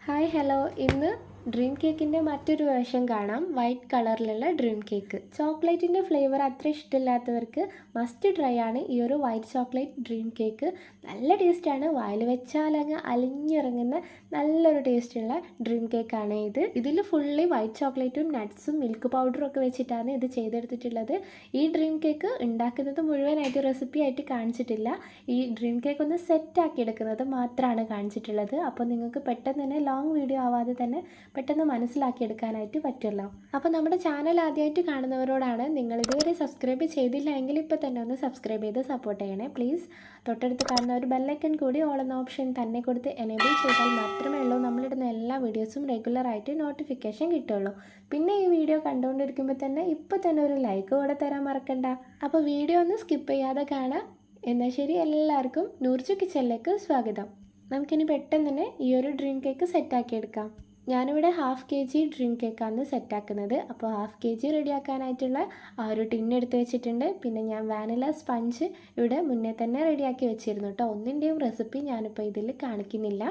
Hi hello ഇന്ന് dream കേക്കിന്റെ മറ്റൊരു വേഷം കാണാം. വൈറ്റ് കളറിലുള്ള ഡ്രീം കേക്ക് ചോക്ലേറ്റിന്റെ ഫ്ലേവർ അത്ര ഇഷ്ടമില്ലാത്തവർക്ക് മസ്റ്റ് ട്രൈ ആണ് ഈ ഒരു വൈറ്റ് ചോക്ലേറ്റ് ഡ്രീം കേക്ക് നല്ല ടേസ്റ്റാണ് വായിൽ വെച്ചാൽ അങ്ങ് അലിഞ്ഞിറങ്ങുന്ന നല്ലൊരു ടേസ്റ്റുള്ള ഡ്രീം കേക്കാണ് ഇത്. ഇതിൽ ഫുള്ളി വൈറ്റ് ചോക്ലേറ്റും നട്ട്സും മിൽക്ക് പൗഡറും ഒക്കെ വെച്ചിട്ടാണ് ഇത് ചെയ്തെടുത്തിട്ടുള്ളത്. ഈ ഡ്രീം കേക്ക് ഉണ്ടാക്കുന്നത് മുഴുവനായിട്ട് റെസിപ്പി ആയിട്ട് കാണിച്ചിട്ടില്ല. ഈ ഡ്രീം കേക്ക് ഒന്ന് സെറ്റാക്കി എടുക്കുന്നത് മാത്രമാണ് കാണിച്ചിട്ടുള്ളത്. അപ്പോൾ നിങ്ങൾക്ക് പെട്ടെന്ന് തന്നെ ലോങ് വീഡിയോ ആവാതെ തന്നെ പെട്ടെന്ന് മനസ്സിലാക്കിയെടുക്കാനായിട്ട് പറ്റുമല്ലോ അപ്പോൾ നമ്മുടെ ചാനൽ ആദ്യമായിട്ട് കാണുന്നവരോടാണ് നിങ്ങൾ ഇതുവരെ സബ്സ്ക്രൈബ് ചെയ്തില്ല എങ്കിൽ ഇപ്പോൾ തന്നെ ഒന്ന് സബ്സ്ക്രൈബ് ചെയ്ത് സപ്പോർട്ട് ചെയ്യണേ പ്ലീസ് തൊട്ടടുത്ത് കാണുന്ന ഒരു ബെല്ലൈക്കൺ കൂടി ഓൾ എന്ന ഓപ്ഷൻ തന്നെ കൊടുത്ത് എനേബിൾ ചെയ്താൽ മാത്രമേ ഉള്ളൂ. നമ്മളിടുന്ന എല്ലാ വീഡിയോസും റെഗുലറായിട്ട് നോട്ടിഫിക്കേഷൻ കിട്ടുള്ളൂ. പിന്നെ ഈ വീഡിയോ കണ്ടുകൊണ്ടിരിക്കുമ്പോൾ തന്നെ ഇപ്പോൾ തന്നെ ഒരു ലൈക്ക് കൂടെ തരാൻ മറക്കണ്ട. അപ്പോൾ വീഡിയോ ഒന്ന് സ്കിപ്പ് ചെയ്യാതെ കാണാം. എന്നാൽ ശരി എല്ലാവർക്കും നൂർച്ചു കിച്ചണിലേക്ക് സ്വാഗതം. നമുക്കിനി പെട്ടെന്ന് തന്നെ ഈ ഒരു ഡ്രീം കേക്ക് സെറ്റാക്കി എടുക്കാം. ഞാനിവിടെ ഹാഫ് കെ ജി ഡ്രീം കേക്കാണ് സെറ്റാക്കുന്നത് അപ്പോൾ ഹാഫ് കെ ജി റെഡിയാക്കാനായിട്ടുള്ള ആ ഒരു ടിൻ എടുത്ത് വെച്ചിട്ടുണ്ട്. പിന്നെ ഞാൻ വാനില സ്പഞ്ച് ഇവിടെ മുന്നേ തന്നെ റെഡിയാക്കി വെച്ചിരുന്നു കേട്ടോ ഒന്നിന്റെയും റെസിപ്പി ഞാനിപ്പോൾ ഇതിൽ കാണിക്കുന്നില്ല.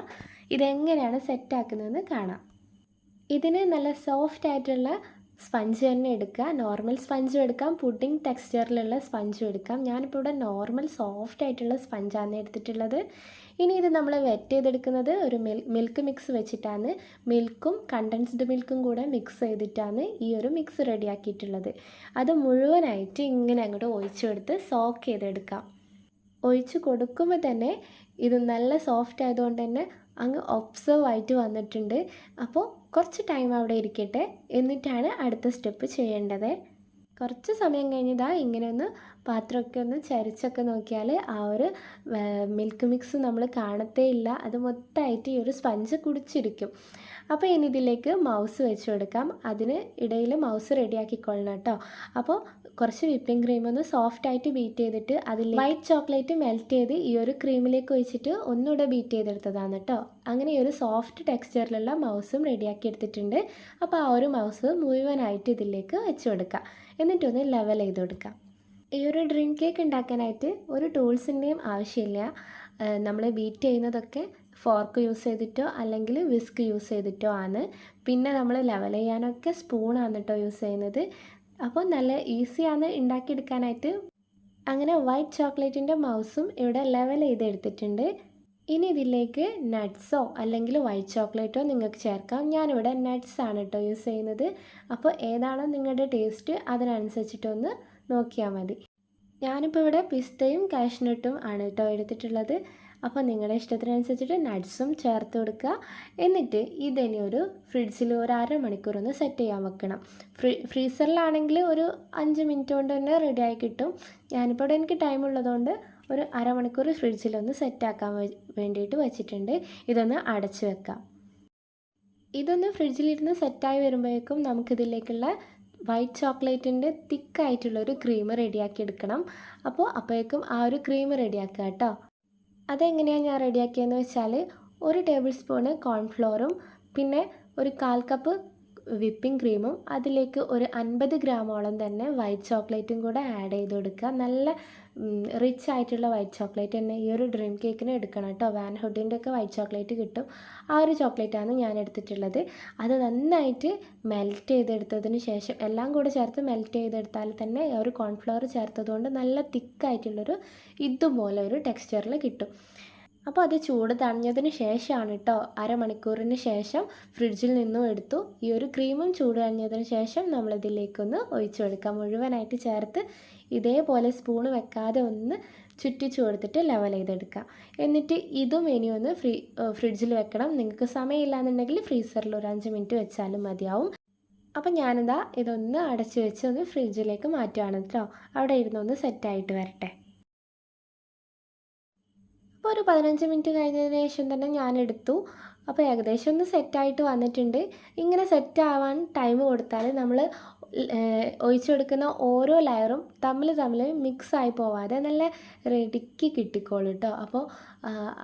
ഇതെങ്ങനെയാണ് സെറ്റാക്കുന്നതെന്ന് കാണാം. ഇതിന് നല്ല സോഫ്റ്റ് ആയിട്ടുള്ള സ്പഞ്ച് തന്നെ എടുക്കുക. നോർമൽ സ്പഞ്ചും എടുക്കാം. പുഡിംഗ് ടെക്സ്ചറിലുള്ള സ്പഞ്ചും എടുക്കാം. ഞാനിപ്പോൾ ഇവിടെ നോർമൽ സോഫ്റ്റ് ആയിട്ടുള്ള സ്പഞ്ചാണ് എടുത്തിട്ടുള്ളത്. ഇനി ഇത് നമ്മൾ വെറ്റ് ചെയ്തെടുക്കുന്നത് ഒരു മിൽക്ക് മിക്സ് വെച്ചിട്ടാണ്. മിൽക്കും കണ്ടൻസ്ഡ് മിൽക്കും കൂടെ മിക്സ് ചെയ്തിട്ടാണ് ഈ ഒരു മിക്സ് റെഡിയാക്കിയിട്ടുള്ളത്. അത് മുഴുവനായിട്ട് ഇങ്ങനെ അങ്ങോട്ട് ഒഴിച്ചു കൊടുത്ത് സോക്ക് ചെയ്തെടുക്കാം ഒഴിച്ചു കൊടുക്കുമ്പോൾ തന്നെ ഇത് നല്ല സോഫ്റ്റ് ആയതുകൊണ്ട് തന്നെ അങ്ങ് ഒബ്സർവ് ആയിട്ട് വന്നിട്ടുണ്ട്. അപ്പോൾ കുറച്ച് ടൈം അവിടെ ഇരിക്കട്ടെ. എന്നിട്ടാണ് അടുത്ത സ്റ്റെപ്പ് ചെയ്യേണ്ടത്. കുറച്ച് സമയം കഴിഞ്ഞ് ഇതാ ഇങ്ങനെ ഒന്ന് പാത്രമൊക്കെ ഒന്ന് ചരിച്ചൊക്കെ നോക്കിയാൽ ആ ഒരു മിൽക്ക് മിക്സ് നമ്മൾ കാണത്തേ ഇല്ല. അത് മൊത്തമായിട്ട് ഈ ഒരു സ്പഞ്ച് കുടിച്ചിരിക്കും. അപ്പോൾ ഇനി ഇതിലേക്ക് മൗസ് വെച്ച് കൊടുക്കാം. അതിന് ഇടയിൽ മൗസ് റെഡിയാക്കിക്കൊള്ളണം കേട്ടോ. അപ്പോൾ കുറച്ച് വിപ്പിംഗ് ക്രീം ഒന്ന് സോഫ്റ്റ് ആയിട്ട് ബീറ്റ് ചെയ്തിട്ട് അതിൽ വൈറ്റ് ചോക്ലേറ്റ് മെൽറ്റ് ചെയ്ത് ഈ ഒരു ക്രീമിലേക്ക് ഒഴിച്ചിട്ട് ഒന്നുകൂടെ ബീറ്റ് ചെയ്തെടുത്തതാണ് കേട്ടോ. അങ്ങനെ ഈ ഒരു സോഫ്റ്റ് ടെക്സ്ചറിലുള്ള മൗസും റെഡിയാക്കി എടുത്തിട്ടുണ്ട്. അപ്പോൾ ആ ഒരു മൗസ് മുഴുവനായിട്ട് ഇതിലേക്ക് വെച്ച് കൊടുക്കുക എന്നിട്ടൊന്ന് ലെവൽ ചെയ്ത് കൊടുക്കാം. ഈ ഒരു ഡ്രീം കേക്ക് ഉണ്ടാക്കാനായിട്ട് ഒരു ടൂൾസിന്റെയും ആവശ്യമില്ല. നമ്മൾ ബീറ്റ് ചെയ്യുന്നതൊക്കെ ഫോർക്ക് യൂസ് ചെയ്തിട്ടോ അല്ലെങ്കിൽ വിസ്ക് യൂസ് ചെയ്തിട്ടോ ആണ്. പിന്നെ നമ്മൾ ലെവൽ ചെയ്യാനൊക്കെ സ്പൂണാണ് കേട്ടോ യൂസ് ചെയ്യുന്നത്. അപ്പോൾ നല്ല ഈസിയാണ് ഉണ്ടാക്കിയെടുക്കാനായിട്ട്. അങ്ങനെ വൈറ്റ് ചോക്ലേറ്റിന്റെ മൗസും ഇവിടെ ലെവൽ ചെയ്ത് എടുത്തിട്ടുണ്ട് ഇനി ഇതിലേക്ക് നട്ട്സോ അല്ലെങ്കിൽ വൈറ്റ് ചോക്ലേറ്റോ നിങ്ങൾക്ക് ചേർക്കാം. ഞാനിവിടെ നട്ട്സ് ആണ് കേട്ടോ യൂസ് ചെയ്യുന്നത്. അപ്പോൾ ഏതാണോ നിങ്ങളുടെ ടേസ്റ്റ് അതിനനുസരിച്ചിട്ടൊന്ന് നോക്കിയാൽ മതി. ഞാനിപ്പോൾ ഇവിടെ പിസ്തയും കാഷ്നട്ടും ആണ് കേട്ടോ എടുത്തിട്ടുള്ളത്. അപ്പോൾ നിങ്ങളുടെ ഇഷ്ടത്തിനനുസരിച്ചിട്ട് നട്ട്സും ചേർത്ത് കൊടുക്കുക. എന്നിട്ട് ഇതിനി ഒരു ഫ്രിഡ്ജിൽ ഒരു അര മണിക്കൂർ ഒന്ന് സെറ്റ് ചെയ്യാൻ വെക്കണം. ഫ്രീ ഫ്രീസറിലാണെങ്കിൽ ഒരു അഞ്ച് മിനിറ്റ് കൊണ്ട് തന്നെ റെഡിയായി കിട്ടും. ഞാനിപ്പോൾ ഇവിടെ എനിക്ക് ടൈം ഉള്ളതുകൊണ്ട് ഒരു അരമണിക്കൂർ ഫ്രിഡ്ജിലൊന്ന് സെറ്റാക്കാൻ വേണ്ടിയിട്ട് വെച്ചിട്ടുണ്ട്. ഇതൊന്ന് അടച്ചു വെക്കാം. ഇതൊന്ന് ഫ്രിഡ്ജിലിരുന്ന് സെറ്റായി വരുമ്പോഴേക്കും നമുക്കിതിലേക്കുള്ള വൈറ്റ് ചോക്ലേറ്റിന്റെ തിക്കായിട്ടുള്ളൊരു ക്രീം റെഡിയാക്കി എടുക്കണം. അപ്പോൾ അപ്പോഴേക്കും ആ ഒരു ക്രീം റെഡിയാക്കുക കേട്ടോ. അതെങ്ങനെയാണ് ഞാൻ റെഡിയാക്കിയതെന്ന് വെച്ചാൽ ഒരു ടേബിൾ സ്പൂണ് കോൺഫ്ലോറും പിന്നെ ഒരു കാൽ കപ്പ് വിപ്പിംഗ് ക്രീമും അതിലേക്ക് ഒരു അൻപത് ഗ്രാമോളം തന്നെ വൈറ്റ് ചോക്ലേറ്റും കൂടെ ആഡ് ചെയ്ത് കൊടുക്കുക. നല്ല റിച്ച് ആയിട്ടുള്ള വൈറ്റ് ചോക്ലേറ്റ് തന്നെ ഈ ഒരു ഡ്രീം കേക്കിന് എടുക്കണം കേട്ടോ. വാൻ ഹുഡിന്റെ ഒക്കെ വൈറ്റ് ചോക്ലേറ്റ് കിട്ടും. ആ ഒരു ചോക്ലേറ്റാണ് ഞാൻ എടുത്തിട്ടുള്ളത്. അത് നന്നായിട്ട് മെൽറ്റ് ചെയ്തെടുത്തതിന് ശേഷം എല്ലാം കൂടെ ചേർത്ത് മെൽറ്റ് ചെയ്തെടുത്താൽ തന്നെ ഒരു കോൺഫ്ലവർ ചേർത്തതുകൊണ്ട് നല്ല തിക്കായിട്ടുള്ളൊരു ഇതുപോലെ ഒരു ടെക്സ്ചറിൽ കിട്ടും. അപ്പോൾ അത് ചൂട് തണിഞ്ഞതിന് ശേഷമാണ് കേട്ടോ അരമണിക്കൂറിന് ശേഷം ഫ്രിഡ്ജിൽ നിന്നും എടുത്തു. ഈ ഒരു ക്രീമും ചൂട് തണിഞ്ഞതിന് ശേഷം നമ്മളിതിലേക്കൊന്ന് ഒഴിച്ചു കൊടുക്കാം. മുഴുവനായിട്ട് ചേർത്ത് ഇതേപോലെ സ്പൂൺ വെക്കാതെ ഒന്ന് ചുറ്റിച്ചു കൊടുത്തിട്ട് ലെവൽ ചെയ്തെടുക്കാം. എന്നിട്ട് ഇതും ഇനി ഒന്ന് ഫ്രീ ഫ്രിഡ്ജിൽ വെക്കണം. നിങ്ങൾക്ക് സമയമില്ല എന്നുണ്ടെങ്കിൽ ഫ്രീസറിൽ ഒരു അഞ്ച് മിനിറ്റ് വെച്ചാലും മതിയാവും. അപ്പം ഞാനിതാ ഇതൊന്ന് അടച്ചു വെച്ച് ഒന്ന് ഫ്രിഡ്ജിലേക്ക് മാറ്റുകയാണ് കേട്ടോ അവിടെ ഇരുന്നൊന്ന് സെറ്റായിട്ട് വരട്ടെ. ഒരു പതിനഞ്ച് മിനിറ്റ് കഴിഞ്ഞതിന് ശേഷം തന്നെ ഞാൻ എടുത്തു. അപ്പോൾ ഏകദേശം ഒന്ന് സെറ്റായിട്ട് വന്നിട്ടുണ്ട്. ഇങ്ങനെ സെറ്റാവാൻ ടൈം കൊടുത്താൽ നമ്മൾ ഒഴിച്ചെടുക്കുന്ന ഓരോ ലെയറും തമ്മിൽ തമ്മിൽ മിക്സ് ആയി പോവാതെ നല്ല റെഡിക്ക് കിട്ടിക്കോളും കേട്ടോ അപ്പോൾ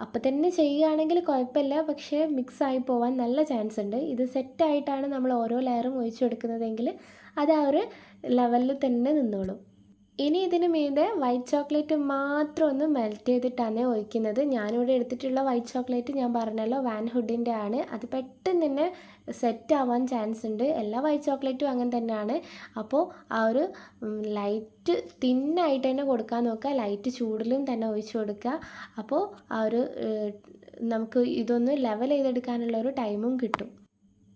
അപ്പം തന്നെ ചെയ്യുകയാണെങ്കിൽ കുഴപ്പമില്ല. പക്ഷേ മിക്സ് ആയി പോവാൻ നല്ല ചാൻസ് ഉണ്ട്. ഇത് സെറ്റായിട്ടാണ് നമ്മൾ ഓരോ ലെയറും ഒഴിച്ചെടുക്കുന്നതെങ്കിൽ അത് ആ ഒരു ലെവലിൽ തന്നെ നിന്നോളും. ഇനി ഇതിന് മീതെ വൈറ്റ് ചോക്ലേറ്റ് മാത്രം ഒന്ന് മെൽറ്റ് ചെയ്തിട്ടാണ് ഒഴിക്കുന്നത്. ഞാനിവിടെ എടുത്തിട്ടുള്ള വൈറ്റ് ചോക്ലേറ്റ് ഞാൻ പറഞ്ഞല്ലോ വാൻ ഹുഡിന്റെ ആണ്. അത് പെട്ടെന്ന് തന്നെ സെറ്റ് ആവാൻ ചാൻസ് ഉണ്ട്. എല്ലാ വൈറ്റ് ചോക്ലേറ്റും അങ്ങനെ തന്നെയാണ്. അപ്പോൾ ആ ഒരു ലൈറ്റ് തിന്നായിട്ട് തന്നെ കൊടുക്കാൻ നോക്കുക. ലൈറ്റ് ചൂടിലും തന്നെ ഒഴിച്ചു കൊടുക്കുക. അപ്പോൾ ആ ഒരു നമുക്ക് ഇതൊന്ന് ലെവൽ ചെയ്തെടുക്കാനുള്ള ഒരു ടൈമും കിട്ടും.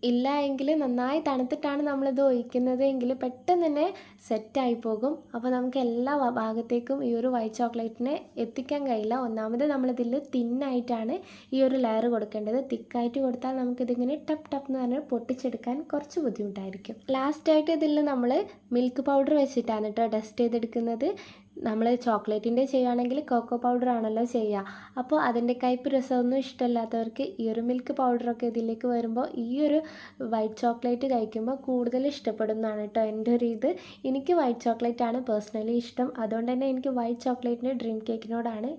ഇല്ല എങ്കിൽ നന്നായി തണുത്തിട്ടാണ് നമ്മളിത് ഒഴിക്കുന്നത് എങ്കിൽ പെട്ടെന്ന് തന്നെ സെറ്റായി പോകും. അപ്പോൾ നമുക്ക് എല്ലാ ഭാഗത്തേക്കും ഈ ഒരു വൈറ്റ് ചോക്ലേറ്റിനെ എത്തിക്കാൻ കഴിയില്ല. ഒന്നാമത് നമ്മളിതിൽ തിന്നായിട്ടാണ് ഈ ഒരു ലെയർ കൊടുക്കേണ്ടത്. തിക്കായിട്ട് കൊടുത്താൽ നമുക്കിതിങ്ങനെ ടപ്പ് ടപ്പ് എന്ന് പറഞ്ഞ് പൊട്ടിച്ചെടുക്കാൻ കുറച്ച് ബുദ്ധിമുട്ടായിരിക്കും. ലാസ്റ്റായിട്ട് ഇതിൽ നമ്മൾ മിൽക്ക് പൗഡർ വെച്ചിട്ടാണ് കേട്ടോ ടെസ്റ്റ് ചെയ്തെടുക്കുന്നത്. നമ്മൾ ചോക്ലേറ്റിന്റെ ചെയ്യുകയാണെങ്കിൽ കോക്കോ പൗഡർ ആണല്ലോ ചെയ്യുക. അപ്പോൾ അതിന്റെ കയ്പ്പ് രസമൊന്നും ഇഷ്ടമല്ലാത്തവർക്ക് ഈ ഒരു മിൽക്ക് പൗഡറൊക്കെ ഇതിലേക്ക് വരുമ്പോൾ ഈ ഒരു വൈറ്റ് ചോക്ലേറ്റ് കഴിക്കുമ്പോൾ കൂടുതൽ ഇഷ്ടപ്പെടും എന്നാണ് കേട്ടോ എന്റെ ഒരു ഇത്. എനിക്ക് വൈറ്റ് ചോക്ലേറ്റ് ആണ് പേഴ്സണലി ഇഷ്ടം. അതുകൊണ്ട് തന്നെ എനിക്ക് വൈറ്റ് ചോക്ലേറ്റിന്റെ ഡ്രീം കേക്കിനോടാണ്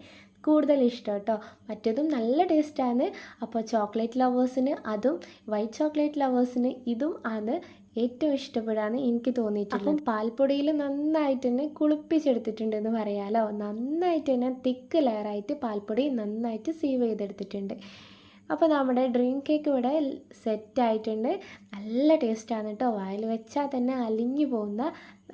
കൂടുതൽ ഇഷ്ടം കേട്ടോ. മറ്റേതും നല്ല ടേസ്റ്റാണ് അപ്പോൾ ചോക്ലേറ്റ് ലവേഴ്സിന് അതും വൈറ്റ് ചോക്ലേറ്റ് ലവേഴ്സിന് ഇതും ആണ് ഏറ്റവും ഇഷ്ടപ്പെടാന്ന് എനിക്ക് തോന്നിയിട്ടുണ്ട് അപ്പം പാൽപ്പൊടിയിൽ നന്നായിട്ട് തന്നെ കുളിപ്പിച്ചെടുത്തിട്ടുണ്ട് എന്ന് പറയാലോ? നന്നായിട്ട് തന്നെ തിക്ക് ലെയറായിട്ട് പാൽപ്പൊടി നന്നായിട്ട് സീവ് ചെയ്തെടുത്തിട്ടുണ്ട്. അപ്പോൾ നമ്മുടെ ഡ്രീം കേക്ക് ഇവിടെ സെറ്റായിട്ടുണ്ട് നല്ല ടേസ്റ്റാണ് കേട്ടോ. വായിൽ വെച്ചാൽ തന്നെ അലിഞ്ഞു പോകുന്ന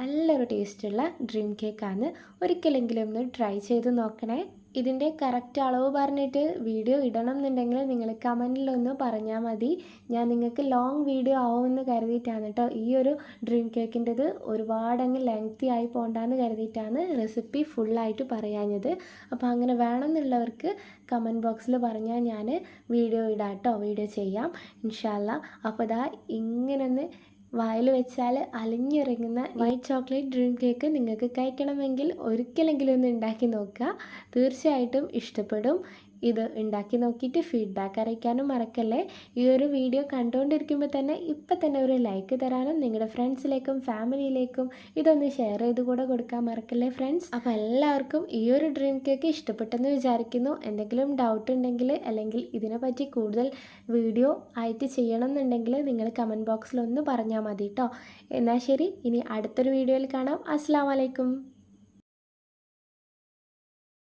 നല്ലൊരു ടേസ്റ്റുള്ള ഡ്രീം കേക്കാണ് ഒരിക്കലെങ്കിലും ഒന്ന് ട്രൈ ചെയ്ത് നോക്കണേ. ഇതിന്റെ കറക്റ്റ് അളവ് പറഞ്ഞിട്ട് വീഡിയോ ഇടണം എന്നുണ്ടെങ്കിൽ നിങ്ങൾ കമന്റിലൊന്ന് പറഞ്ഞാൽ മതി. ഞാൻ നിങ്ങൾക്ക് ലോങ് വീഡിയോ ആവുമെന്ന് കരുതിയിട്ടാണ് കേട്ടോ. ഈ ഒരു ഡ്രീം കേക്കിന്റെത് ഒരുപാടങ്ങ് ലെങ്തി ആയി പോകണ്ടെന്ന് കരുതിയിട്ടാണ് റെസിപ്പി ഫുള്ളായിട്ട് പറയാഞ്ഞത്. അപ്പോൾ അങ്ങനെ വേണമെന്നുള്ളവർക്ക് കമന്റ് ബോക്സിൽ പറഞ്ഞാൽ ഞാൻ വീഡിയോ ഇടാം കേട്ടോ. വീഡിയോ ചെയ്യാം. ഇൻഷാല്ല അപ്പോൾ ഇതാ ഇങ്ങനെ ഒന്ന് വായിൽ വെച്ചാൽ അലിഞ്ഞിറങ്ങുന്ന വൈറ്റ് ചോക്ലേറ്റ് ഡ്രീം കേക്ക് നിങ്ങൾക്ക് കഴിക്കണമെങ്കിൽ ഒരിക്കലെങ്കിലും ഒന്ന് ഉണ്ടാക്കി നോക്കുക. തീർച്ചയായിട്ടും ഇഷ്ടപ്പെടും. ഇത് ഉണ്ടാക്കി നോക്കിയിട്ട് ഫീഡ്ബാക്ക് അറിയിക്കാനും മറക്കല്ലേ? ഈ ഒരു വീഡിയോ കണ്ടുകൊണ്ടിരിക്കുമ്പോൾ തന്നെ ഇപ്പം തന്നെ ഒരു ലൈക്ക് തരാനും നിങ്ങളുടെ ഫ്രണ്ട്സിലേക്കും ഫാമിലിയിലേക്കും ഇതൊന്ന് ഷെയർ ചെയ്ത് കൂടെ കൊടുക്കാൻ മറക്കല്ലേ ഫ്രണ്ട്സ് അപ്പോൾ എല്ലാവർക്കും ഈ ഒരു ഡ്രീം കേക്ക് ഇഷ്ടപ്പെട്ടെന്ന് വിചാരിക്കുന്നു. എന്തെങ്കിലും ഡൗട്ട് ഉണ്ടെങ്കിൽ അല്ലെങ്കിൽ ഇതിനെപ്പറ്റി കൂടുതൽ വീഡിയോ ആയിട്ട് ചെയ്യണം എന്നുണ്ടെങ്കിൽ നിങ്ങൾ കമന്റ് ബോക്സിൽ ഒന്ന് പറഞ്ഞാൽ മതി കേട്ടോ എന്നാൽ ശരി ഇനി അടുത്തൊരു വീഡിയോയിൽ കാണാം. അസ്സാം വലൈക്കും